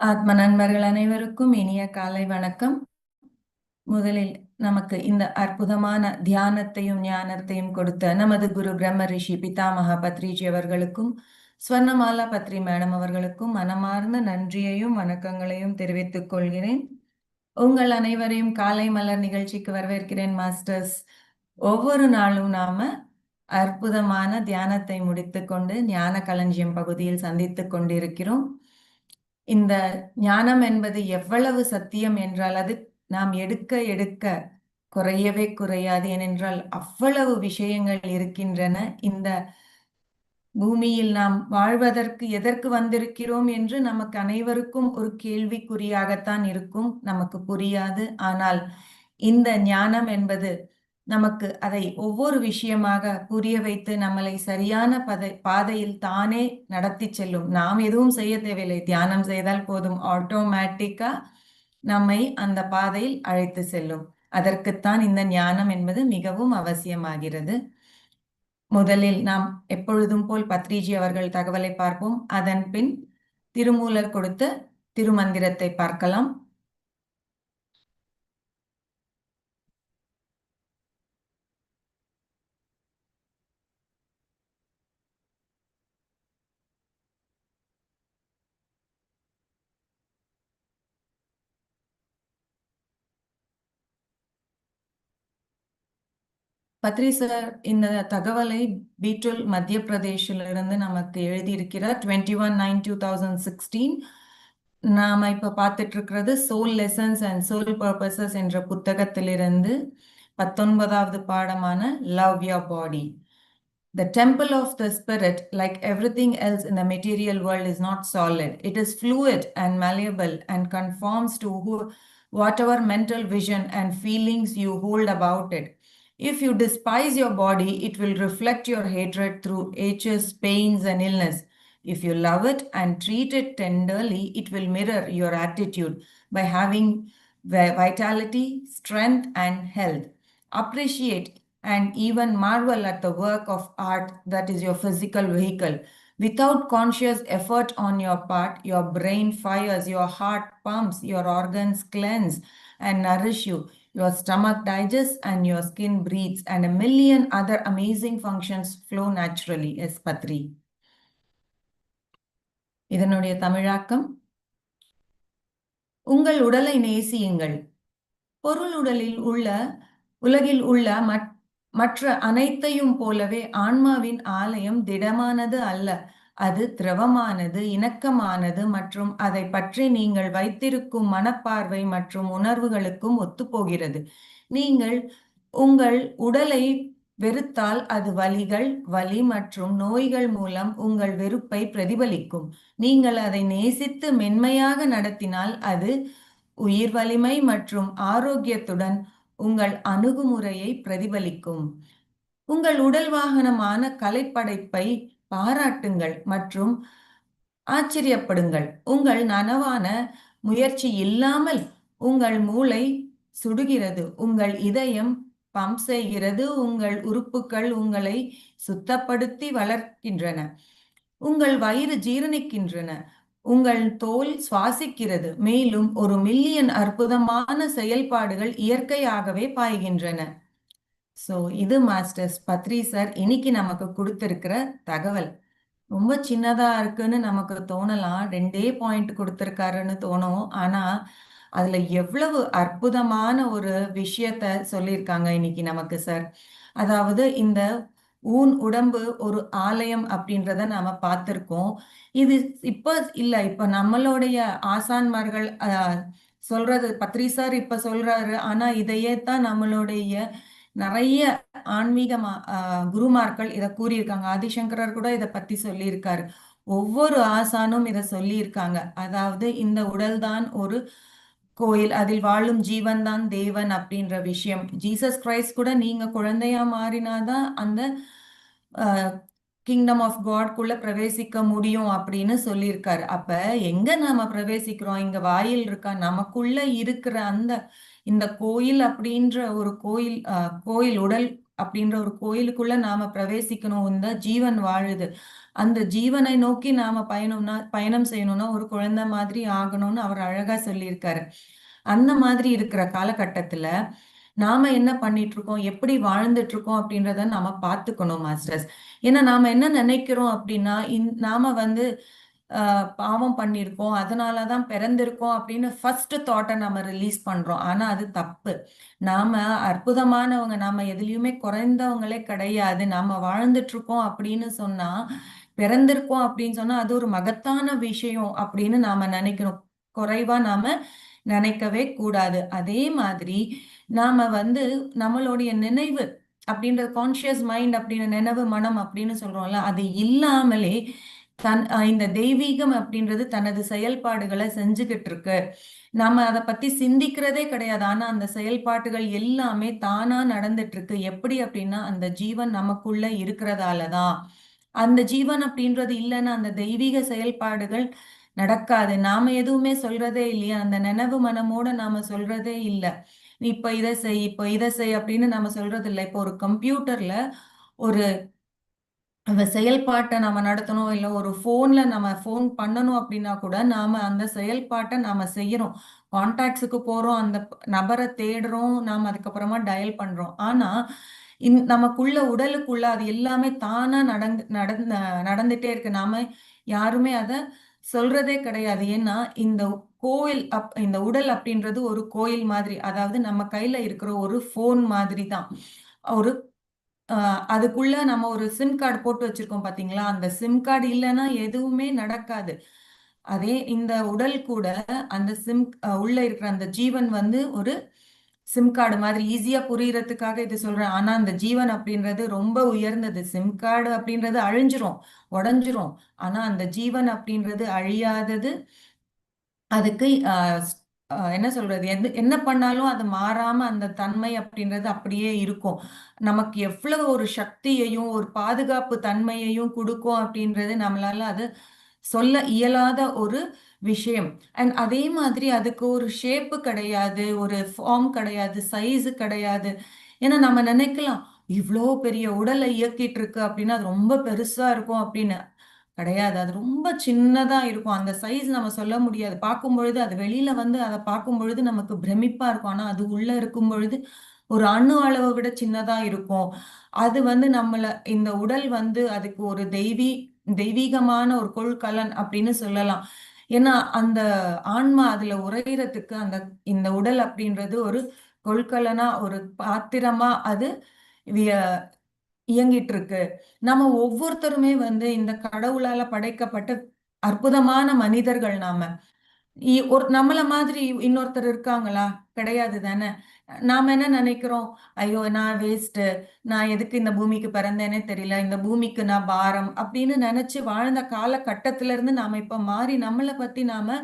ஆத்ம நண்பர்கள் அனைவருக்கும் இனிய காலை வணக்கம். முதலில் நமக்கு இந்த அற்புதமான தியானத்தையும் ஞானத்தையும் கொடுத்த நமது குரு பிரம்ம ரிஷி பிதாமகா பத்ரிஜி அவர்களுக்கும் ஸ்வர்ணமாலா பத்ரி மேடம் அவர்களுக்கும் மனமார்ந்த நன்றியையும் வணக்கங்களையும் தெரிவித்துக் கொள்கிறேன். உங்கள் அனைவரையும் காலை மலர் நிகழ்ச்சிக்கு வரவேற்கிறேன் மாஸ்டர்ஸ். ஒவ்வொரு நாளும் நாம அற்புதமான தியானத்தை முடித்துக்கொண்டு ஞான களஞ்சியம் பகுதியில் சந்தித்துக் கொண்டிருக்கிறோம். இந்த ஞானம் என்பது எவ்வளவு சத்தியம் என்றால் அது நாம் எடுக்க எடுக்க குறையவே குறையாது. ஏனென்றால் அவ்வளவு விஷயங்கள் இருக்கின்றன. இந்த பூமியில் நாம் வாழ்வதற்கு எதற்கு வந்திருக்கிறோம் என்று நமக்கு அனைவருக்கும் ஒரு கேள்விக்குறியாகத்தான் இருக்கும். நமக்கு புரியாது. ஆனால் இந்த ஞானம் என்பது நமக்கு அதை ஒவ்வொரு விஷயமாக புரிய வைத்து நம்மளை சரியான பதை பாதையில் தானே நடத்தி செல்லும். நாம் எதுவும் செய்ய தேவையில்லை. தியானம் செய்தால் போதும். ஆட்டோமேட்டிக்கா நம்மை அந்த பாதையில் அழைத்து செல்லும். அதற்குத்தான் இந்த ஞானம் என்பது மிகவும் அவசியமாகிறது. முதலில் நாம் எப்பொழுதும் போல் பத்ரிஜி அவர்கள் தகவலை பார்ப்போம். அதன் பின் திருமூலர் கொடுத்த திருமந்திரத்தை பார்க்கலாம். பத்ரி சார் இந்த தகவலை பீட்டுல் மத்திய பிரதேஷிலிருந்து நமக்கு எழுதியிருக்கிறார் twenty one nine two thousand sixteen நாம் இப்போ பார்த்துட்டு இருக்கிறது soul lessons and soul purposes என்ற புத்தகத்திலிருந்து பத்தொன்பதாவது பாடமான love your body the temple of the spirit like everything else இந்த material world is not solid it is fluid and malleable and conforms to who whatever mental vision and feelings you hold about it If you despise your body, it will reflect your hatred through aches, pains, and illness. If you love it and treat it tenderly, it will mirror your attitude by having vitality, strength, and health. Appreciate and even marvel at the work of art that is your physical vehicle. Without conscious effort on your part, your brain fires, your heart pumps, your organs cleanse and nourish you. Your stomach digests and your skin breathes and a million other amazing functions flow naturally as Badri இதனுடைய தமிழாக்கம் உங்கள் உடலை நேசியுங்கள் பொருள் உடலில் உள்ள உலகில் உள்ள மற்ற அனைத்தையும் போலவே ஆன்மாவின் ஆலயம் திடமானது அல்ல அது திரவமானது இணக்கமானது மற்றும் அதை பற்றி நீங்கள் வைத்திருக்கும் மனப்பார்வை மற்றும் உணர்வுகளுக்கும் ஒத்துப்போகிறது. நீங்கள் உங்கள் உடலை வெறுத்தால் அது வலிகள் வலி மற்றும் நோய்கள் மூலம் உங்கள் வெறுப்பை பிரதிபலிக்கும். நீங்கள் அதை நேசித்து மென்மையாக நடத்தினால் அது உயிர் வலிமை மற்றும் ஆரோக்கியத்துடன் உங்கள் அணுகுமுறையை பிரதிபலிக்கும். உங்கள் உடல் வாகனமான கலைப்படைப்பை பாராட்டுங்கள் மற்றும் ஆச்சரியப்படுங்கள். உங்கள் நனவான முயற்சி இல்லாமல் உங்கள் மூளை சுடுகிறது. உங்கள் இதயம் பம்ப் செய்கிறது. உங்கள் உறுப்புகள் உங்களை சுத்தப்படுத்தி வளர்க்கின்றன. உங்கள் வயிறு ஜீரணிக்கின்றன. உங்கள் தோல் சுவாசிக்கிறது. மேலும் ஒரு மில்லியன் அற்புதமான செயல்பாடுகள் இயற்கையாகவே பாய்கின்றன. ஸோ இது மாஸ்டர்ஸ் பத்ரி சார் இன்னைக்கு நமக்கு கொடுத்துருக்கிற தகவல். ரொம்ப சின்னதாக இருக்குன்னு நமக்கு தோணலாம். ரெண்டே பாயிண்ட் கொடுத்துருக்காருன்னு தோணும். ஆனால் அதில் எவ்வளவு அற்புதமான ஒரு விஷயத்த சொல்லியிருக்காங்க இன்னைக்கு நமக்கு சார். அதாவது இந்த ஊன் உடம்பு ஒரு ஆலயம் அப்படின்றத நாம பார்த்துருக்கோம். இது இப்போ இல்லை இப்போ நம்மளுடைய ஆசான்மார்கள் சொல்றது பத்ரி சார் இப்போ சொல்றாரு. ஆனால் இதையே தான் நம்மளுடைய நிறைய ஆன்மீக குருமார்கள் இதை கூறியிருக்காங்க. ஆதிசங்கரர் கூட இதை பத்தி சொல்லியிருக்காரு. ஒவ்வொரு ஆசானும் இதை சொல்லியிருக்காங்க. அதாவது இந்த உடல்தான் ஒரு கோயில் அதில் வாழும் ஜீவன் தான் தேவன் அப்படின்ற விஷயம். ஜீசஸ் கிரைஸ்ட் கூட நீங்க குழந்தையா மாறினாதான் அந்த கிங்டம் ஆஃப் காட்குள்ள பிரவேசிக்க முடியும் அப்படின்னு சொல்லியிருக்காரு. அப்ப எங்க நாம பிரவேசிக்கிறோம்? இங்க வாயில் இருக்கா? நமக்குள்ள இருக்கிற அந்த இந்த கோயில் அப்படின்ற ஒரு கோயில் கோயில் உடல் அப்படின்ற ஒரு கோயிலுக்குள்ள நாம பிரவேசிக்கணும். இந்த ஜீவன் வாழுது. அந்த ஜீவனை நோக்கி நாம பயணம்னா பயணம் செய்யணும்னா ஒரு குழந்தை மாதிரி ஆகணும்னு அவர் அழகா சொல்லியிருக்காரு. அந்த மாதிரி இருக்கிற காலகட்டத்துல நாம என்ன பண்ணிட்டு இருக்கோம் எப்படி வாழ்ந்துட்டு இருக்கோம் அப்படின்றத நாம பார்த்துக்கணும் மாஸ்டர்ஸ். ஏன்னா நாம என்ன நினைக்கிறோம் அப்படின்னா இந் நாம வந்து பாவம் பண்ணியிருக்கோம் அதனால தான் பிறந்திருக்கோம் அப்படின்னு ஃபர்ஸ்ட் தாட்டை நம்ம ரிலீஸ் பண்ணுறோம் ஆனால் அது தப்பு. நாம் அற்புதமானவங்க நாம் எதுலேயுமே குறைந்தவங்களே கிடையாது. நாம் வாழ்ந்துட்டுருக்கோம் அப்படின்னு சொன்னால் பிறந்திருக்கோம் அப்படின்னு சொன்னால் அது ஒரு மகத்தான விஷயம் அப்படின்னு நாம் நினைக்கிறோம். குறைவாக நாம் நினைக்கவே கூடாது. அதே மாதிரி நாம் வந்து நம்மளுடைய நினைவு அப்படின்ற கான்சியஸ் மைண்ட் அப்படின்னு நினைவு மனம் அப்படின்னு சொல்கிறோம்ல அது இல்லாமலே தன் இந்த தெய்வீகம் அப்படின்றது தனது செயல்பாடுகளை செஞ்சுக்கிட்டு இருக்கு நம்ம அதை பத்தி சிந்திக்கிறதே கிடையாது. ஆனா அந்த செயல்பாட்டுகள் எல்லாமே தானா நடந்துட்டு இருக்கு எப்படி அப்படின்னா அந்த ஜீவன் நமக்குள்ள இருக்கிறதாலதான் அந்த ஜீவன் அப்படின்றது இல்லைன்னா அந்த தெய்வீக செயல்பாடுகள் நடக்காது. நாம எதுவுமே சொல்றதே இல்லையா. அந்த நினைவு மனமோட நாம சொல்றதே இல்லை. இப்ப இதை செய் இப்ப இதை செய் அப்படின்னு நம்ம சொல்றது இல்லை இப்போ ஒரு கம்ப்யூட்டர்ல ஒரு அந்த செயல்பாட்டை நம்ம நடத்தணும் இல்லை ஒரு ஃபோனில் நம்ம ஃபோன் பண்ணணும் அப்படின்னா கூட நாம் அந்த செயல்பாட்டை நாம் செய்கிறோம் கான்டாக்ட்ஸுக்கு போகிறோம் அந்த நபரை தேடுறோம் நாம் அதுக்கப்புறமா டயல் பண்ணுறோம் ஆனால் இந் நமக்குள்ள உடலுக்குள்ள அது எல்லாமே தானாக நடந்து நடந்த நடந்துகிட்டே இருக்கு. நாம் யாருமே அதை சொல்றதே கிடையாது. ஏன்னா இந்த கோயில் அப் இந்த உடல் அப்படின்றது ஒரு கோயில் மாதிரி. அதாவது நம்ம கையில் இருக்கிற ஒரு ஃபோன் மாதிரி தான் ஒரு அதுக்குள்ள நம்ம ஒரு சிம் கார்டு போட்டு வச்சிருக்கோம் பாத்தீங்களா? அந்த சிம் கார்டு இல்லைன்னா எதுவுமே நடக்காது. அதே இந்த உடல் கூட அந்த சிம் உள்ள இருக்கிற அந்த ஜீவன் வந்து ஒரு சிம் கார்டு மாதிரி ஈஸியா புரியறதுக்காக இது சொல்றேன். ஆனா அந்த ஜீவன் அப்படின்றது ரொம்ப உயர்ந்தது. சிம் கார்டு அப்படின்றது அழிஞ்சிரும் உடஞ்சிரும். ஆனா அந்த ஜீவன் அப்படின்றது அழியாதது. அதுக்கு என்ன சொல்றது? எந்த என்ன பண்ணாலும் அது மாறாம அந்த தன்மை அப்படின்றது அப்படியே இருக்கும். நமக்கு எவ்வளவு ஒரு சக்தியையும் ஒரு பாதுகாப்பு தன்மையையும் கொடுக்கும் அப்படின்றது நம்மளால அது சொல்ல இயலாத ஒரு விஷயம். அண்ட் அதே மாதிரி அதுக்கு ஒரு ஷேப்பு கிடையாது ஒரு ஃபார்ம் கிடையாது சைஸு கிடையாது. ஏன்னா நம்ம நினைக்கலாம் இவ்வளோ பெரிய உடலை இயக்கிட்டு இருக்கு அப்படின்னா அது ரொம்ப பெருசா இருக்கும் அப்படின்னு. கிடையாது. அது ரொம்ப சின்னதா இருக்கும். அந்த சைஸ் நம்ம சொல்ல முடியாது. பார்க்கும் பொழுது அது வெளியில வந்து அதை பார்க்கும் பொழுது நமக்கு பிரமிப்பா இருக்கும். ஆனா அது உள்ள இருக்கும் பொழுது ஒரு அணு அளவை விட சின்னதா இருக்கும். அது வந்து நம்மள இந்த உடல் வந்து அதுக்கு ஒரு தெய்வீ தெய்வீகமான ஒரு கொள்கலன் அப்படின்னு சொல்லலாம். ஏன்னா அந்த ஆன்மா அதுல உரைகிறதுக்கு அந்த இந்த உடல் அப்படின்றது ஒரு கொள்கலனா ஒரு பாத்திரமா அது இயங்கிட்டு இருக்கு நம்ம ஒவ்வொருத்தருமே வந்து இந்த கடவுளால படைக்கப்பட்ட அற்புதமான மனிதர்கள் நாம. ஒரு நம்மள மாதிரி இன்னொருத்தர் இருக்காங்களா? கிடையாது தானே. நாம என்ன நினைக்கிறோம்? ஐயோ நான் வேஸ்ட்டு நான் எதுக்கு இந்த பூமிக்கு பிறந்தேனே தெரியல. இந்த பூமிக்கு நான் பாரம் அப்படின்னு நினைச்சு வாழ்ந்த காலகட்டத்துல இருந்து நாம இப்ப மாறி நம்மளை பத்தி நாம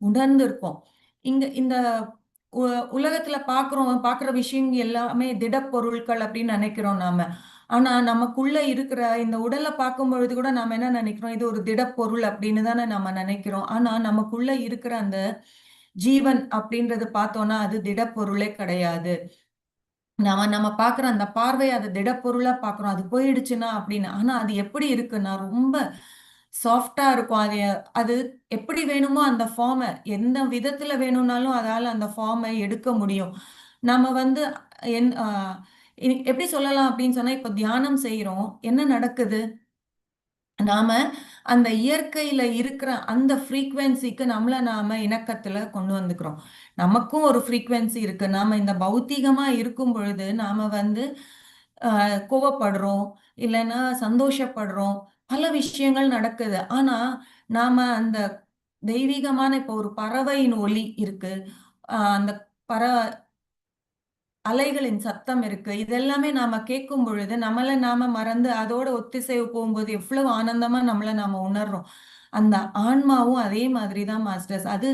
உணர்ந்திருக்கோம். இங்க இந்த உலகத்துல பாக்குறோம் பாக்குற விஷயம் எல்லாமே திடப்பொருட்கள் அப்படின்னு நினைக்கிறோம் நாம. ஆனா நமக்குள்ள இருக்கிற இந்த உடலை பார்க்கும் பொழுது கூட நாம என்ன நினைக்கிறோம்? இது ஒரு திடப்பொருள் அப்படின்னு தானே நம்ம நினைக்கிறோம். ஆனா நமக்குள்ள இருக்கிற அந்த ஜீவன் அப்படின்றது பார்த்தோம்னா அது திடப்பொருளே கிடையாது. நம்ம நம்ம பார்க்குற அந்த பார்வை அது திடப்பொருளா பார்க்குறோம். அது போயிடுச்சுன்னா அப்படின்னு. ஆனா அது எப்படி இருக்குன்னா ரொம்ப சாஃப்டா இருக்கும். அது அது எப்படி வேணுமோ அந்த ஃபார்மை எந்த விதத்துல வேணும்னாலும் அதால அந்த ஃபார்மை எடுக்க முடியும். நம்ம வந்து என் எப்படி சொல்லலாம் அப்படின்னு சொன்னா இப்ப தியானம் செய்யறோம் என்ன நடக்குது? நாம அந்த இயற்கையில இருக்கிற அந்த ஃப்ரீக்வன்சிக்கு நம்மள நாம இணக்கத்துல கொண்டு வந்துக்கிறோம். நமக்கும் ஒரு ஃப்ரீக்வன்சி இருக்கு. நாம இந்த பௌத்திகமா இருக்கும் பொழுது நாம வந்து கோவப்படுறோம் இல்லைன்னா சந்தோஷப்படுறோம். பல விஷயங்கள் நடக்குது. ஆனா நாம அந்த தெய்வீகமான இப்போ ஒரு பறவையின் ஒலி இருக்கு. அந்த பற அலைகளின் சத்தம் இருக்கு. இதெல்லாமே நாம கேட்கும் பொழுது நம்மளை நாம மறந்து அதோட ஒத்திசைவு போகும்போது எவ்வளவு ஆனந்தமா நம்மளை நாம உணர்றோம். அந்த ஆன்மாவும் அதே மாதிரிதான் மாஸ்டர்ஸ். அது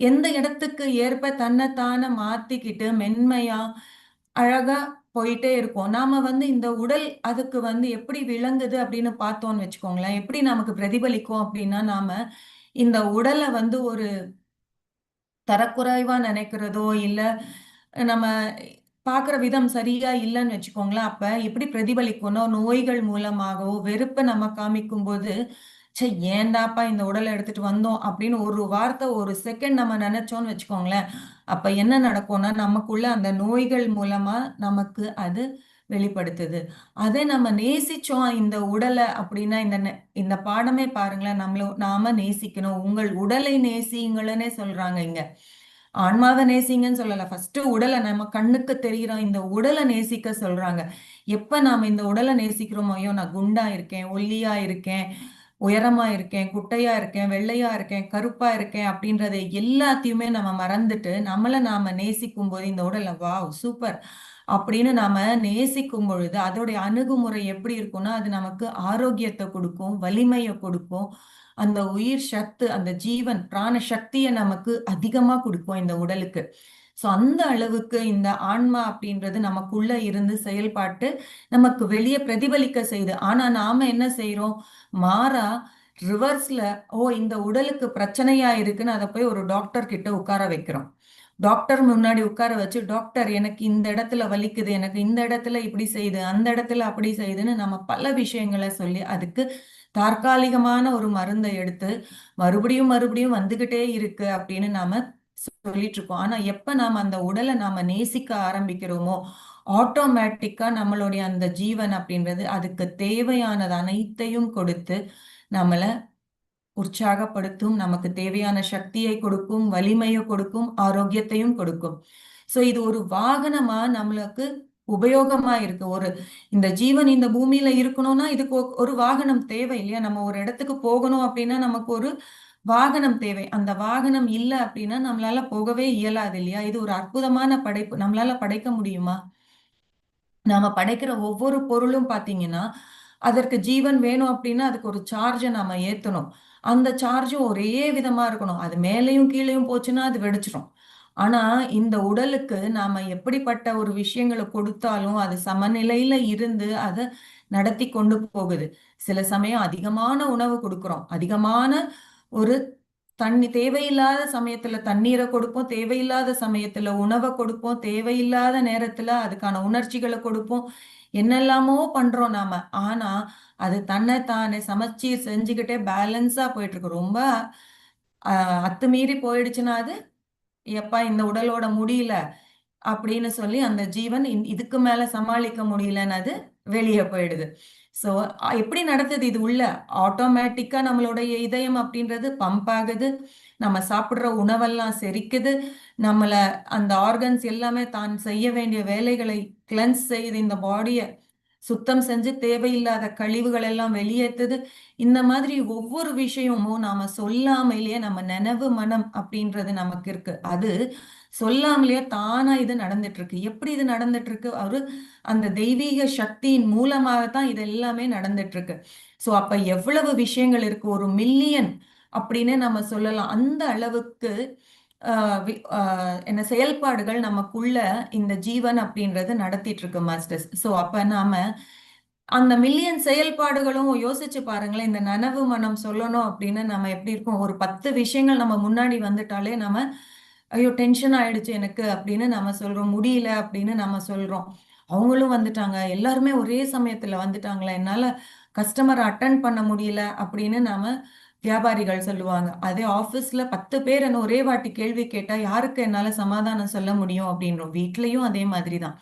எந்த இடத்துக்கு ஏற்ப தன்னைத்தான மாத்திக்கிட்டு மென்மையா அழகா போயிட்டே இருக்கும். நாம வந்து இந்த உடல் அதுக்கு வந்து எப்படி விளங்குது அப்படின்னு பார்த்தோம்னு வச்சுக்கோங்களேன். எப்படி நமக்கு பிரதிபலிக்கும் அப்படின்னா நாம இந்த உடலை வந்து ஒரு தரக்குறைவா நினைக்கிறதோ இல்லை நம்ம பார்க்குற விதம் சரியா இல்லைன்னு வச்சுக்கோங்களேன். அப்ப எப்படி பிரதிபலிக்கும்னா நோய்கள் மூலமாகவோ வெறுப்பை நம்ம காமிக்கும் போது ச்சே ஏன்டாப்பா இந்த உடலை எடுத்துட்டு வந்தோம்? அப்படின்னு ஒரு வார்த்தை ஒரு செகண்ட் நம்ம நினைச்சோம்னு வச்சுக்கோங்களேன். அப்ப என்ன நடக்கும்னா நமக்குள்ள அந்த நோய்கள் மூலமா நமக்கு அது வெளிப்படுத்துது. அதை நம்ம நேசிச்சோம் இந்த உடலை அப்படின்னா இந்த நெ- இந்த பாடமே பாருங்களேன் நம்மள நாம நேசிக்கணும். உங்கள் உடலை நேசியுங்கள்னே சொல்றாங்க இங்க. ஆன்மாவை நேசிங்கன்னு சொல்லலை. ஃபர்ஸ்ட் உடலை நம்ம கண்ணுக்கு தெரிகிறோம் இந்த உடலை நேசிக்க சொல்றாங்க. எப்ப நாம இந்த உடலை நேசிக்கிறோமோ ஐயோ நான் குண்டா இருக்கேன் ஒல்லியா இருக்கேன் உயரமா இருக்கேன் குட்டையா இருக்கேன் வெள்ளையா இருக்கேன் கருப்பா இருக்கேன் அப்படின்றத எல்லாத்தையுமே நம்ம மறந்துட்டு நம்மளை நாம நேசிக்கும் போது இந்த உடலை வாவ் சூப்பர் அப்படின்னு நாம நேசிக்கும் பொழுது அதோடைய அணுகுமுறை எப்படி இருக்கும்னா அது நமக்கு ஆரோக்கியத்தை கொடுக்கும் வலிமையை கொடுக்கும் அந்த உயிர் சத்து அந்த ஜீவன் பிராண சக்தியை நமக்கு அதிகமா கொடுக்கும் இந்த உடலுக்கு. ஸோ அந்த அளவுக்கு இந்த ஆன்மா அப்படின்றது நமக்குள்ள இருந்து செயல்பாட்டு நமக்கு வெளியே பிரதிபலிக்க செய்யுது. ஆனா நாம என்ன செய்கிறோம் மாறா ரிவர்ஸ்ல ஓ இந்த உடலுக்கு பிரச்சனையா இருக்குன்னு அதை போய் ஒரு டாக்டர் கிட்ட உட்கார வைக்கிறோம். டாக்டர் முன்னாடி உட்கார வச்சு டாக்டர் எனக்கு இந்த இடத்துல வலிக்குது எனக்கு இந்த இடத்துல இப்படி செய்யுது அந்த இடத்துல அப்படி செய்யுதுன்னு நம்ம பல விஷயங்களை சொல்லி அதுக்கு தற்காலிகமான ஒரு மருந்தை எடுத்து மறுபடியும் மறுபடியும் வந்துகிட்டே இருக்கு அப்படின்னு நாம சொல்லிட்டு இருக்கோம். ஆனா எப்ப நாம அந்த உடலை நாம நேசிக்க ஆரம்பிக்கிறோமோ ஆட்டோமேட்டிக்கா நம்மளுடைய அந்த ஜீவன் அப்படின்றது அதுக்கு தேவையானது அனைத்தையும் கொடுத்து நம்மளை உற்சாகப்படுத்தும் நமக்கு தேவையான சக்தியை கொடுக்கும் வலிமையை கொடுக்கும் ஆரோக்கியத்தையும் கொடுக்கும். சோ இது ஒரு வாகனமா நம்மளுக்கு உபயோகமா இருக்கு. ஒரு இந்த ஜீவன் இந்த பூமியில இருக்கணும்னா இதுக்கு ஒரு வாகனம் தேவை இல்லையா? நம்ம ஒரு இடத்துக்கு போகணும் அப்படின்னா நமக்கு ஒரு வாகனம் தேவை. அந்த வாகனம் இல்லை அப்படின்னா நம்மளால போகவே இயலாது இல்லையா? இது ஒரு அற்புதமான படைப்பு. நம்மளால படைக்க முடியுமா? நாம படைக்கிற ஒவ்வொரு பொருளும் பாத்தீங்கன்னா அதற்கு ஜீவன் வேணும் அப்படின்னா அதுக்கு ஒரு சார்ஜை நாம ஏத்தணும். அந்த சார்ஜும் ஒரே விதமா இருக்கணும். அது மேலேயும் கீழேயும் போச்சுன்னா அது வெடிச்சிடும் ஆனா இந்த உடலுக்கு நாம எப்படிப்பட்ட ஒரு விஷயங்களை கொடுத்தாலும் அது சமநிலையில இருந்து அதை நடத்தி கொண்டு போகுது. சில சமயம் அதிகமான உணவு கொடுக்குறோம். அதிகமான ஒரு தண்ணி தேவையில்லாத சமயத்துல தண்ணீரை கொடுப்போம். தேவையில்லாத சமயத்துல உணவை கொடுப்போம். தேவையில்லாத நேரத்துல அதுக்கான உணர்ச்சிகளை கொடுப்போம். என்னெல்லாமோ பண்றோம் நாம. ஆனா அது தன்னை தானே சமச்சீர் செஞ்சுக்கிட்டே பேலன்ஸா போயிட்டு இருக்கு ரொம்ப அத்துமீறி போயிடுச்சுன்னா அது எப்பா இந்த உடலோட முடியல அப்படின்னு சொல்லி அந்த ஜீவன் இந்- இதுக்கு மேல சமாளிக்க முடியலன்னு அது வெளியே போயிடுது. ஸோ எப்படி நடத்துது இது உள்ள? ஆட்டோமேட்டிக்கா நம்மளுடைய இதயம் அப்படின்றது பம்ப் ஆகுது. நம்ம சாப்பிட்ற உணவெல்லாம் செரிக்குது. நம்மளை அந்த ஆர்கன்ஸ் எல்லாமே தான் செய்ய வேண்டிய வேலைகளை கிளென்ஸ் செய்து இந்த பாடியை சுத்தம் செஞ்சு தேவையில்லாத கழிவுகள் எல்லாம் வெளியேற்றுது இந்த மாதிரி ஒவ்வொரு விஷயமும் நாம சொல்லாமலேயே நம்ம நினைவு மனம் அப்படின்றது நமக்கு இருக்கு. அது சொல்லாமலேயே தானா இது நடந்துட்டு இருக்கு எப்படி இது நடந்துட்டு இருக்கு அவரு அந்த தெய்வீக சக்தியின் மூலமாகத்தான் இது எல்லாமே நடந்துட்டு இருக்கு ஸோ அப்ப எவ்வளவு விஷயங்கள் இருக்கு? ஒரு மில்லியன் அப்படின்னு நம்ம சொல்லலாம். அந்த அளவுக்கு என்ன செயல்பாடுகள் நமக்குள்ள இந்த ஜீவன் அப்படின்றது நடத்திட்டு இருக்கு மாஸ்டர்ஸ் ஸோ அப்ப நாம அந்த மில்லியன் செயல்பாடுகளும் யோசிச்சு பாருங்களேன் இந்த நனவு மனம் சொல்லணும் அப்படின்னு நம்ம எப்படி இருக்கோம்? ஒரு பத்து விஷயங்கள் நம்ம முன்னாடி வந்துட்டாலே நம்ம ஐயோ டென்ஷன் ஆயிடுச்சு எனக்கு அப்படின்னு நம்ம சொல்றோம். முடியல அப்படின்னு நம்ம சொல்றோம். அவங்களும் வந்துட்டாங்க. எல்லாருமே ஒரே சமயத்துல வந்துட்டாங்களா. என்னால கஸ்டமர் அட்டன் பண்ண முடியல அப்படின்னு நாம வியாபாரிகள் சொல்லுவாங்க. அதே ஆஃபீஸ்ல பத்து பேர் என்ன ஒரே வாட்டி கேள்வி கேட்டா யாருக்கு என்னால சமாதானம் சொல்ல முடியும் அப்படின்றோம். வீட்லயும் அதே மாதிரி தான்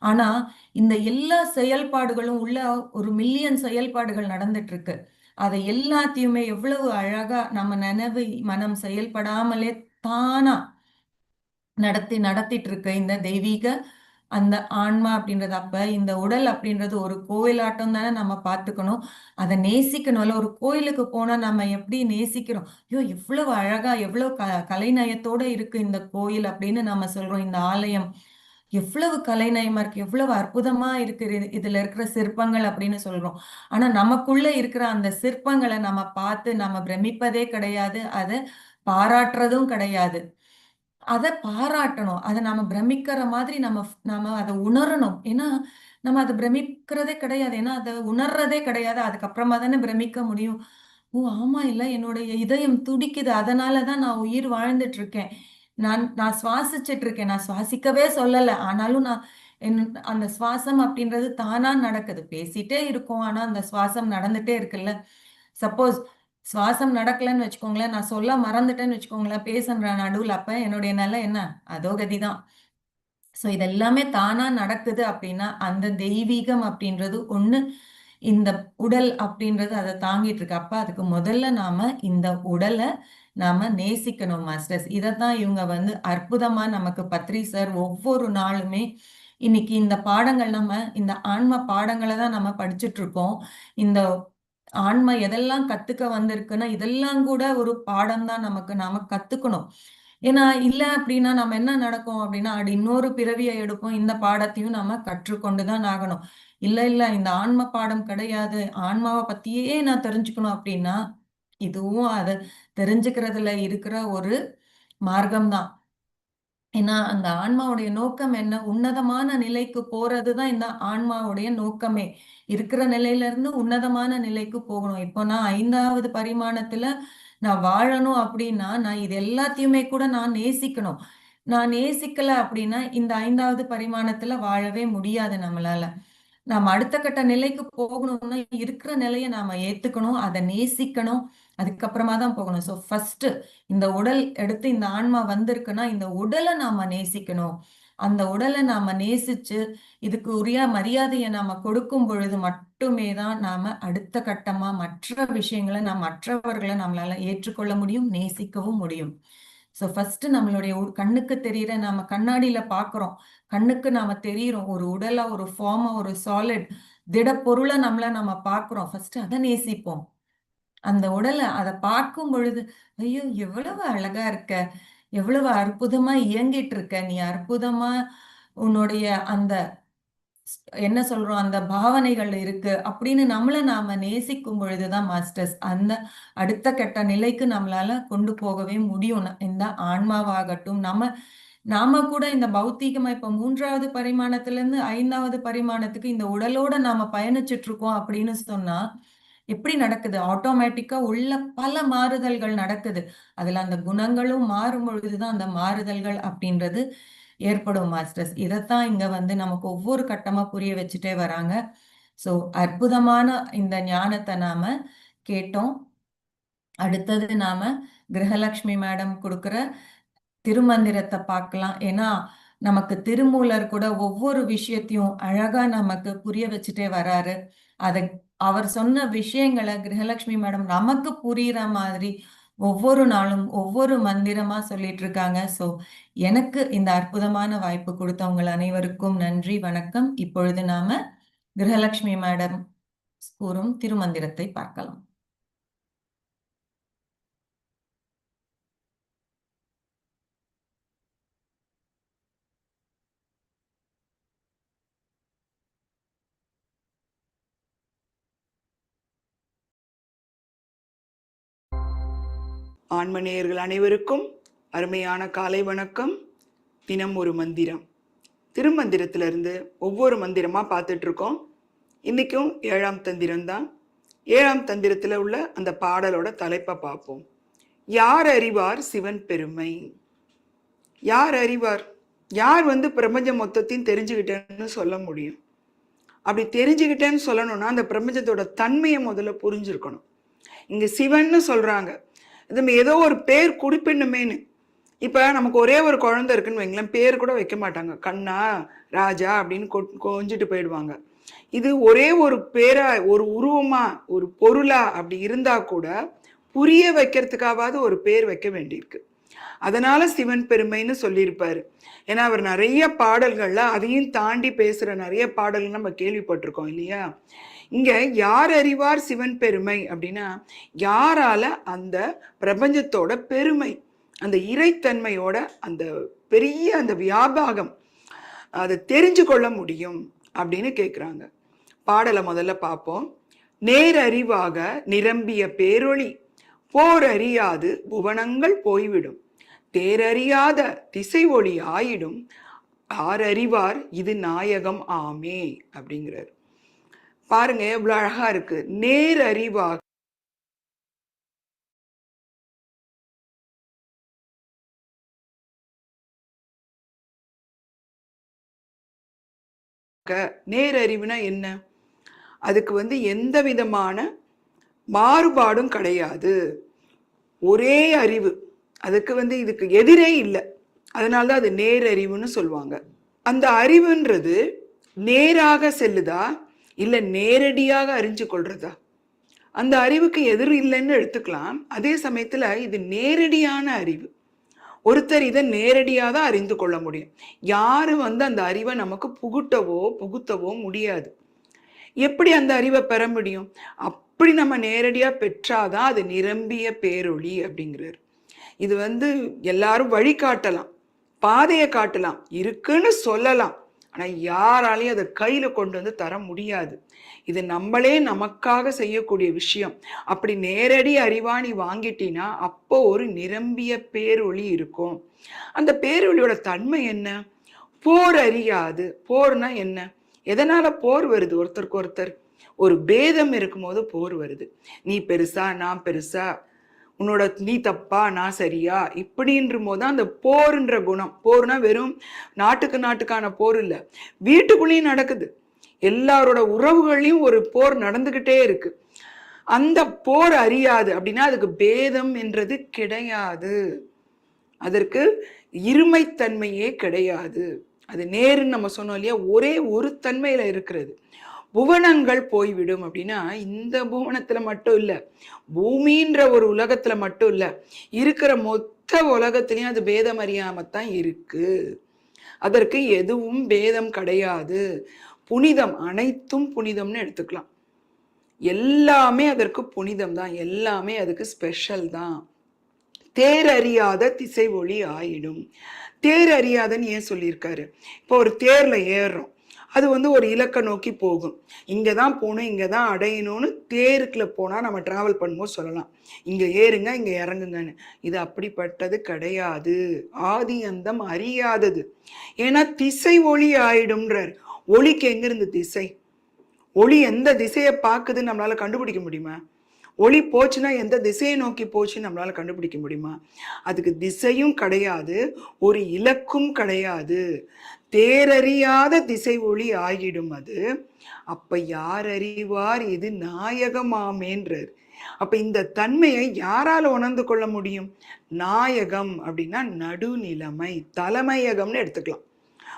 ஆனா இந்த எல்லா செயல்பாடுகளும் உள்ள ஒரு மில்லியன் செயல்பாடுகள் நடந்துட்டு இருக்கு அதை எல்லாத்தையுமே எவ்வளவு அழகா நம்ம நினைவு மனம் செயல்படாமலே தானா நடத்தி நடத்திட்டு இருக்க இந்த தெய்வீக அந்த ஆன்மா அப்படின்றது அப்ப இந்த உடல் அப்படின்றது ஒரு கோயிலாட்டம் தானே நம்ம பார்த்துக்கணும். அதை நேசிக்கணும்ல ஒரு கோயிலுக்கு போனா நம்ம எப்படி நேசிக்கிறோம்? ஐயோ இவ்வளவு அழகா எவ்வளவு க கலைநயத்தோட இருக்கு இந்த கோயில் அப்படின்னு நம்ம சொல்றோம். இந்த ஆலயம் எவ்வளவு கலைநயமா இருக்கு எவ்வளவு அற்புதமா இருக்கு. இது- இதுல இருக்கிற சிற்பங்கள் அப்படின்னு சொல்றோம். ஆனா நமக்குள்ள இருக்கிற அந்த சிற்பங்களை நம்ம பார்த்து நம்ம பிரமிப்பதே கிடையாது. அதை பாராட்டுறதும் கிடையாது. அதை பாராட்டணும். அதை நாம பிரமிக்கிற மாதிரி நம்ம நாம அதை உணரணும். ஏன்னா நம்ம அதை பிரமிக்கிறதே கிடையாது. ஏன்னா அதை உணர்றதே கிடையாது. அதுக்கப்புறமா தானே பிரமிக்க முடியும். ஓ ஆமா இல்ல. என்னுடைய இதயம் துடிக்குது. அதனாலதான் நான் உயிர் வாழ்ந்துட்டு இருக்கேன் நான் நான் சுவாசிச்சுட்டு இருக்கேன் நான் சுவாசிக்கவே சொல்லலை. ஆனாலும் நான் என் அந்த சுவாசம் அப்படின்றது தானா நடக்குது. பேசிட்டே இருக்கோம். ஆனா அந்த சுவாசம் நடந்துட்டே இருக்குல்ல. சப்போஸ் சுவாசம் நடக்கலன்னு வச்சுக்கோங்களேன் நான் சொல்ல மறந்துட்டேன்னு வச்சுக்கோங்களேன் பேசுன்ற நடுவில் அப்போ என்னுடைய நிலை என்ன? அதோ கதிதான். ஸோ இதெல்லாமே தானாக நடக்குது அப்படின்னா அந்த தெய்வீகம் அப்படின்றது ஒன்று இந்த உடல் அப்படின்றது அதை தாங்கிட்டு இருக்கு. அப்ப அதுக்கு முதல்ல நாம இந்த உடலை நாம நேசிக்கணும் மாஸ்டர்ஸ் இதைத்தான் இவங்க வந்து அற்புதமா நமக்கு பத்ரி சார் ஒவ்வொரு நாளுமே இன்னைக்கு இந்த பாடங்கள் நம்ம இந்த ஆன்ம பாடங்களை தான் நம்ம படிச்சுட்டு இருக்கோம். இந்த ஆன்மா எதெல்லாம் கத்துக்க வந்திருக்குன்னா இதெல்லாம் கூட ஒரு பாடம் தான் நமக்கு நாம கத்துக்கணும். ஏன்னா இல்ல அப்படின்னா நம்ம என்ன நடக்கும் அப்படின்னா அது இன்னொரு பிறவியை எடுப்போம். இந்த பாடத்தையும் நம்ம கற்றுக்கொண்டுதான் ஆகணும். இல்ல இல்ல இந்த ஆன்ம பாடம் கிடையாது. ஆன்மாவை பத்தியே நான் தெரிஞ்சுக்கணும் அப்படின்னா இதுவும் அதை தெரிஞ்சுக்கிறதுல இருக்கிற ஒரு மார்க்கம்தான் ஏன்னா அந்த ஆன்மாவுடைய நோக்கம் என்ன? உன்னதமான நிலைக்கு போறதுதான் இந்த ஆன்மாவுடைய நோக்கமே. இருக்கிற நிலையில இருந்து உன்னதமான நிலைக்கு போகணும். இப்போ நான் ஐந்தாவது பரிமாணத்துல நான் வாழணும் அப்படின்னா நான் இது எல்லாத்தையுமே கூட நான் நேசிக்கணும். நான் நேசிக்கல அப்படின்னா இந்த ஐந்தாவது பரிமாணத்துல வாழவே முடியாது நம்மளால. நாம அடுத்த கட்ட நிலைக்கு போகணும்னா இருக்கிற நிலையை நாம ஏத்துக்கணும் அதை நேசிக்கணும். அதுக்கப்புறமா தான் போகணும். ஸோ ஃபர்ஸ்ட் இந்த உடல் எடுத்து இந்த ஆன்மா வந்திருக்குன்னா இந்த உடலை நாம நேசிக்கணும். அந்த உடலை நாம நேசிச்சு இதுக்கு உரிய மரியாதையை நாம கொடுக்கும் பொழுது மட்டுமே தான் நாம அடுத்த கட்டமா மற்ற விஷயங்களை நாம் மற்றவர்களை நம்மளால ஏற்றுக்கொள்ள முடியும் நேசிக்கவும் முடியும். ஸோ ஃபர்ஸ்ட் நம்மளுடைய கண்ணுக்கு தெரியிற நாம கண்ணாடியில பாக்குறோம். கண்ணுக்கு நாம தெரியிறோம். ஒரு உடலா ஒரு ஃபார்மா ஒரு சாலிட் திட பொருளை நம்மள நம்ம பாக்குறோம். ஃபர்ஸ்ட் அதை நேசிப்போம். அந்த உடலை அதை பார்க்கும் பொழுது ஐயோ எவ்வளவு அழகா இருக்க எவ்வளவு அற்புதமா இயங்கிட்டு இருக்க நீ அற்புதமா உன்னுடைய அந்த என்ன சொல்றோம் அந்த பாவனைகள் இருக்கு அப்படின்னு நம்மளை நாம நேசிக்கும் பொழுதுதான் மாஸ்டர்ஸ். அந்த அடுத்த கெட்ட நிலைக்கு நம்மளால கொண்டு போகவே முடியும். இந்த ஆன்மாவாகட்டும் நம்ம நாம கூட இந்த பௌத்தீகமா இப்ப மூன்றாவது பரிமாணத்துல இருந்து ஐந்தாவது பரிமாணத்துக்கு இந்த உடலோட நாம பயணிச்சுட்டு இருக்கோம் அப்படின்னு சொன்னா எப்படி நடக்குது? ஆட்டோமேட்டிக்கா உள்ள பல மாறுதல்கள் நடக்குது. அதுல அந்த குணங்களும் மாறும் பொழுதுதான் அந்த மாறுதல்கள் அப்படின்றது ஏற்படும் மாஸ்டர்ஸ் இதைத்தான் இங்க வந்து நமக்கு ஒவ்வொரு கட்டமா புரிய வச்சுட்டே வராங்க. ஸோ அற்புதமான இந்த ஞானத்தை நாம கேட்டோம். அடுத்தது நாம கிரகலட்சுமி மேடம் கொடுக்குற திருமந்திரத்தை பார்க்கலாம். ஏன்னா நமக்கு திருமூலர் கூட ஒவ்வொரு விஷயத்தையும் அழகா நமக்கு புரிய வச்சுட்டே வராரு. அதை அவர் சொன்ன விஷயங்களை கிரகலட்சுமி மேடம் நமக்கு புரியுற மாதிரி ஒவ்வொரு நாளும் ஒவ்வொரு மந்திரமா சொல்லிட்டு இருக்காங்க. ஸோ எனக்கு இந்த அற்புதமான வாய்ப்பு கொடுத்தவங்க அனைவருக்கும் நன்றி வணக்கம். இப்பொழுது நாம கிரகலட்சுமி மேடம் கூறும் திருமந்திரத்தை பார்க்கலாம். ஆன்மநேயர்கள் அனைவருக்கும் அருமையான காலை வணக்கம். தினம் ஒரு மந்திரம். திருமந்திரத்திலிருந்து ஒவ்வொரு மந்திரமாக பார்த்துட்ருக்கோம். இன்றைக்கும் ஏழாம் தந்திரம் தான் ஏழாம் தந்திரத்தில் உள்ள அந்த பாடலோட தலைப்பை பார்ப்போம். யார் அறிவார் சிவன் பெருமை? யார் அறிவார்? யார் வந்து பிரபஞ்சம் மொத்தத்தையும் தெரிஞ்சுக்கிட்டேன்னு சொல்ல முடியும். அப்படி தெரிஞ்சுக்கிட்டேன்னு சொல்லணும்னா அந்த பிரபஞ்சத்தோட தன்மையை முதல்ல புரிஞ்சிருக்கணும். இங்கே சிவன்னு சொல்கிறாங்க இது ஏதோ ஒரு பேர் குறிப்பிடணுமேனு இப்போ நமக்கு ஒரே ஒரு குழந்தை இருக்குன்னு வைங்களேன் பேர் கூட வைக்க மாட்டாங்க. கண்ணா ராஜா அப்படின்னு கொஞ்சிட்டு போயிடுவாங்க. இது ஒரே ஒரு பேரா ஒரு உருவமா ஒரு பொருளா அப்படி இருந்தா கூட புரிய வைக்கிறதுக்காவது ஒரு பேர் வைக்க வேண்டியிருக்கு. அதனால சிவன் பெருமைன்னு சொல்லியிருப்பாரு. ஏன்னா அவர் நிறைய பாடல்கள்ல அதையும் தாண்டி பேசுற நிறைய பாடல்கள் நம்ம கேள்விப்பட்டிருக்கோம் இல்லையா? இங்க யார் அறிவார் சிவன் பெருமை அப்படின்னா யாரால அந்த பிரபஞ்சத்தோட பெருமை அந்த இறைத்தன்மையோட அந்த பெரிய அந்த வியாபாகம் அதை தெரிஞ்சு கொள்ள முடியும் அப்படின்னு கேட்குறாங்க பாடலை முதல்ல பார்ப்போம். நேரறிவாக நிரம்பிய பேரொளி போர் அறியாது புவனங்கள் போய்விடும். தேரறியாத திசை ஒளி ஆயிடும். ஆறறிவார் இது நாயகம் ஆமே அப்படிங்கிறார். பாருங்க எவ்வளவு அழகா இருக்கு. நேரறிவாக நேரறிவுனா என்ன? அதுக்கு வந்து எந்த விதமான மாறுபாடும் கிடையாது. ஒரே அறிவு. அதுக்கு வந்து இதுக்கு எதிரே இல்லை. அதனால தான் அது நேரறிவுன்னு சொல்லுவாங்க. அந்த அறிவுன்றது நேராக செல்லுதா? இல்லை நேரடியாக அறிஞ்சு கொள்றதா? அந்த அறிவுக்கு எதிர் இல்லைன்னு எடுத்துக்கலாம். அதே சமயத்தில் இது நேரடியான அறிவு. ஒருத்தர் இதை நேரடியாக தான் அறிந்து கொள்ள முடியும். யாரும் வந்து அந்த அறிவை நமக்கு புகுட்டவோ புகுத்தவோ முடியாது. எப்படி அந்த அறிவை பெற முடியும்? அப்படி நம்ம நேரடியாக பெற்றாதான் அது நிரம்பிய பேரொளி அப்படிங்கிறார். இது வந்து எல்லாரும் வழி காட்டலாம் பாதையை காட்டலாம் இருக்குன்னு சொல்லலாம். ஆனால் யாராலையும் அதை கையில் கொண்டு வந்து தர முடியாது. இது நம்மளே நமக்காக செய்யக்கூடிய விஷயம். அப்படி நேரடி அறிவாணி நீ வாங்கிட்டீன்னா அப்போ ஒரு நிரம்பிய பேரொளி இருக்கும். அந்த பேரொளியோட தன்மை என்ன? போர் அறியாது. போர்னா என்ன? எதனால போர் வருது? ஒருத்தருக்கு ஒருத்தர். ஒரு பேதம் இருக்கும்போது போர் வருது. நீ பெருசா நான் பெருசா உன்னோட நீ தப்பா நான் சரியா? இப்படின்ற போது அந்த போர்ன்ற குணம். போர்னா வெறும் நாட்டுக்கு நாட்டுக்கான போர் இல்லை. வீட்டுக்குள்ளேயும் நடக்குது. எல்லாரோட உறவுகள்லையும் ஒரு போர் நடந்துக்கிட்டே இருக்கு. அந்த போர் அறியாது. அப்படின்னா அதுக்கு பேதம் என்றது கிடையாது. அதற்கு இருமைத்தன்மையே கிடையாது. அது நேருன்னு நம்ம சொன்னோம் இல்லையா? ஒரே ஒரு தன்மையில இருக்கிறது. புவனங்கள் போய்விடும் அப்படின்னா இந்த புவனத்தில் மட்டும் இல்லை பூமின்ற ஒரு உலகத்தில் மட்டும் இல்லை இருக்கிற மொத்த உலகத்துலேயும் அது பேதம் அறியாமத்தான் இருக்குது அதற்கு எதுவும் பேதம் கிடையாது. புனிதம் அனைத்தும் புனிதம்னு எடுத்துக்கலாம். எல்லாமே அதற்கு புனிதம் தான். எல்லாமே அதுக்கு ஸ்பெஷல் தான். தேரறியாத திசை ஒளி ஆயிடும். தேர் அறியாதன்னு ஏன் சொல்லியிருக்காரு? இப்போ ஒரு தேரில் ஏறுறோம். அது வந்து ஒரு இலக்கை நோக்கி போகும். இங்கே தான் போகணும் இங்கே தான் அடையணும்னு தேருக்குள்ள போனால் நம்ம ட்ராவல் பண்ணும்போது சொல்லலாம். இங்கே ஏறுங்க இங்கே இறங்குங்கன்னு. இது அப்படிப்பட்டது கிடையாது. ஆதி அந்தம் அறியாதது. ஏன்னா திசை ஒளி ஆயிடும்ன்றார். ஒளிக்கு எங்கிருந்து திசை? ஒளி எந்த திசையை பார்க்குதுன்னு நம்மளால் கண்டுபிடிக்க முடியுமா? ஒளி போச்சுன்னா எந்த திசையை நோக்கி போச்சுன்னு நம்மளால் கண்டுபிடிக்க முடியுமா? அதுக்கு திசையும் கிடையாது ஒரு இலக்கும் கிடையாது. தேரறியாத திசை ஒளி ஆகிடும் அது. அப்ப யார் அறிவார் இது நாயகமாமேன்றார் அப்ப இந்த தன்மையை யாரால உணர்ந்து கொள்ள முடியும்? நாயகம் அப்படின்னா நடுநிலைமை தலைமையகம்னு எடுத்துக்கலாம்.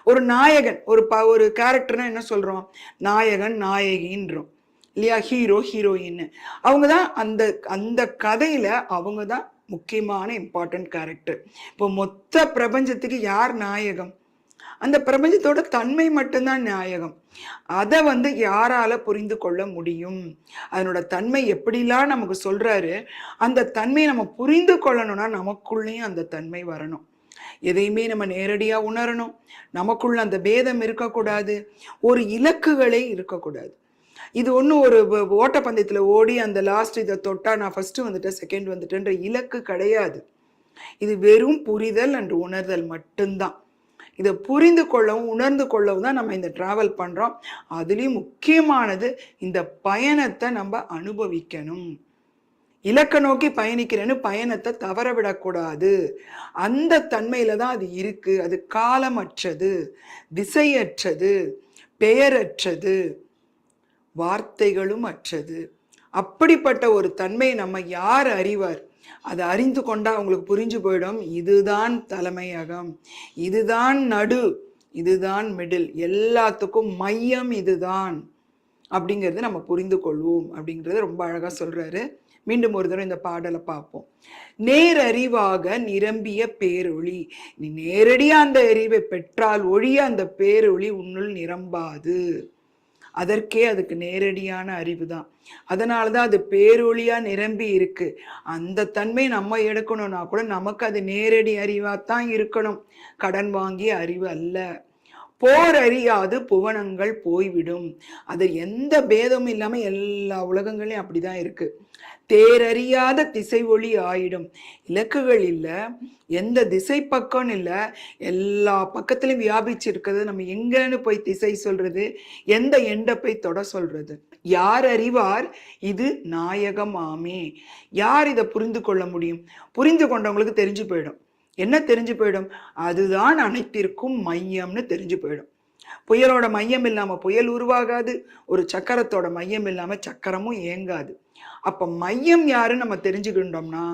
ஒரு நாயகன் ஒரு ப ஒரு கேரக்டர்னா என்ன சொல்றோம்? நாயகன் நாயகின்றோம். இல்லையா? ஹீரோ ஹீரோயின் அவங்க தான் அந்த அந்த கதையில அவங்க தான் முக்கியமான இம்பார்ட்டன்ட் கேரக்டர் இப்போ மொத்த பிரபஞ்சத்துக்கு யார் நாயகம்? அந்த பிரபஞ்சத்தோட தன்மை மட்டும்தான் நாயகம். அதை வந்து யாரால புரிந்து கொள்ள முடியும்? அதனோட தன்மை எப்படிலாம் நமக்கு சொல்றாரு அந்த தன்மையை நம்ம புரிந்து கொள்ளணும்னா நமக்குள்ளேயும் அந்த தன்மை வரணும். எதையுமே நம்ம நேரடியாக உணரணும். நமக்குள்ள அந்த பேதம் இருக்கக்கூடாது. ஒரு இலக்குகளே இருக்கக்கூடாது. இது ஒன்றும் ஒரு ஓட்டப்பந்தயத்தில் ஓடி அந்த லாஸ்ட் இதை தொட்டா நான் ஃபஸ்ட்டு வந்துட்டேன் செகண்ட் வந்துட்டேன்ற இலக்கு கிடையாது. இது வெறும் புரிதல் அன்று உணர்தல் மட்டும்தான். இதை புரிந்து கொள்ளவும் உணர்ந்து கொள்ளவும் தான் நம்ம இந்த ட்ராவல் பண்ணுறோம் அதுலேயும் முக்கியமானது இந்த பயணத்தை நம்ம அனுபவிக்கணும். இலக்க நோக்கி பயணிக்கிறேன்னு பயணத்தை தவற விடக்கூடாது. அந்த தன்மையில தான் அது இருக்கு. அது காலமற்றது திசையற்றது பெயரற்றது வார்த்தைகளும் அற்றது. அப்படிப்பட்ட ஒரு தன்மையை நம்ம யார் அறிவார்? அதை அறிந்து கொண்டால் அவங்களுக்கு புரிஞ்சு போயிடும். இதுதான் தலைமையகம். இதுதான் நடு. இதுதான் மிடில் எல்லாத்துக்கும் மையம் இதுதான் அப்படிங்கிறது நம்ம புரிந்து கொள்வோம் அப்படிங்கிறத ரொம்ப அழகாக சொல்கிறாரு மீண்டும் ஒரு தடவை இந்த பாடலை பார்ப்போம். நேரறிவாக நிரம்பிய பேரொளி. நீ நேரடியாக அந்த அறிவை பெற்றால் ஒழிய அந்த பேரொளி உன்னுள் நிரம்பாது. அதற்கே அதுக்கு நேரடியான அறிவு தான் அதனால தான் அது பேரொழியாக நிரம்பி இருக்கு. அந்த தன்மை நம்ம எடுக்கணும்னா கூட நமக்கு அது நேரடி அறிவாக தான் இருக்கணும். கடன் வாங்கிய அறிவு அல்ல. போர் அறியாது புவனங்கள் போய்விடும். அது எந்த பேதமும் இல்லாமல் எல்லா உலகங்களையும் அப்படிதான் இருக்கு. தேரறியாத திசை ஒளி ஆயிடும். இலக்குகள் இல்லை எந்த திசை பக்கம்னு இல்லை எல்லா பக்கத்திலும் வியாபிச்சு இருக்கிறது நம்ம எங்கன்னு போய் திசை சொல்றது எந்த எண்டை போய் தொட சொல்றது. யார் அறிவார்? இது நாயகமாமே யார் இதை புரிந்து கொள்ள முடியும்? புரிந்து கொண்டவங்களுக்கு தெரிஞ்சு போயிடும். என்ன தெரிஞ்சு போயிடும்? அதுதான் அனைத்திற்கும் மையம்னு தெரிஞ்சு போயிடும். புயலோட மையம் இல்லாம புயல் உருவாகாது. ஒரு சக்கரத்தோட மையம் இல்லாம சக்கரமும் இயங்காது. அப்போ மையம் யாருன்னு நம்ம தெரிஞ்சுக்கிட்டோம்னா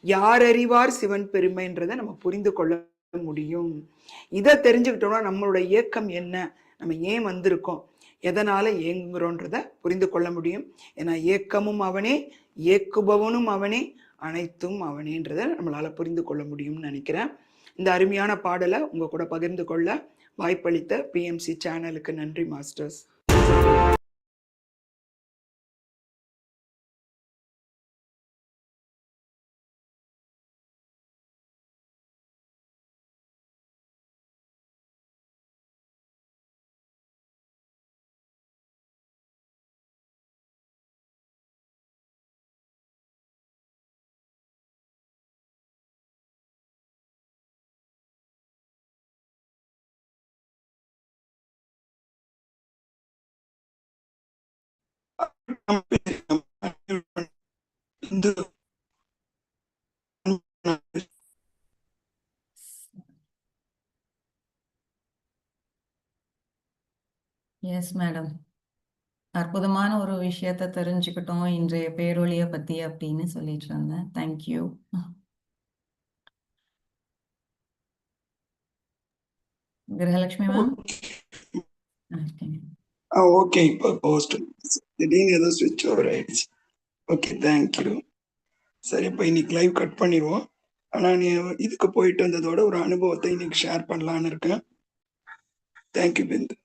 யார் அறிவார் சிவன் பெருமைன்றதை நம்ம புரிந்து கொள்ள முடியும். இதை தெரிஞ்சுக்கிட்டோம்னா நம்மளோட இயக்கம் என்ன? நம்ம ஏன் வந்திருக்கோம்? எதனால இயங்குகிறோன்றத புரிந்து கொள்ள முடியும். ஏன்னா இயக்கமும் அவனே இயக்குபவனும் அவனே அனைத்தும் அவனேன்றதை நம்மளால புரிந்து கொள்ள முடியும்னு நினைக்கிறேன். இந்த அருமையான பாடலை உங்க கூட பகிர்ந்து கொள்ள வாய்ப்பளித்த பிஎம்சி சேனலுக்கு நன்றி மாஸ்டர்ஸ் எஸ் மேடம் அற்புதமான ஒரு விஷயத்த தெரிஞ்சுக்கிட்டோம். இன்றைய பேரொளிய பத்தி அப்படின்னு சொல்லிட்டு இருந்தேன். Thank you Grahalakshmi ma'am okay இப்போ போஸ்ட் திடீர்னு ஏதோ ஸ்விட்ச் ஓவர் ஆயிடுச்சு. ஓகே தேங்க்யூ சரி இப்போ இன்னைக்கு லைவ் கட் பண்ணிடுவோம். ஆனால் நீ இதுக்கு போயிட்டு வந்ததோட ஒரு அனுபவத்தை இன்னைக்கு ஷேர் பண்ணலான்னு இருக்கேன். தேங்க்யூ பிந்து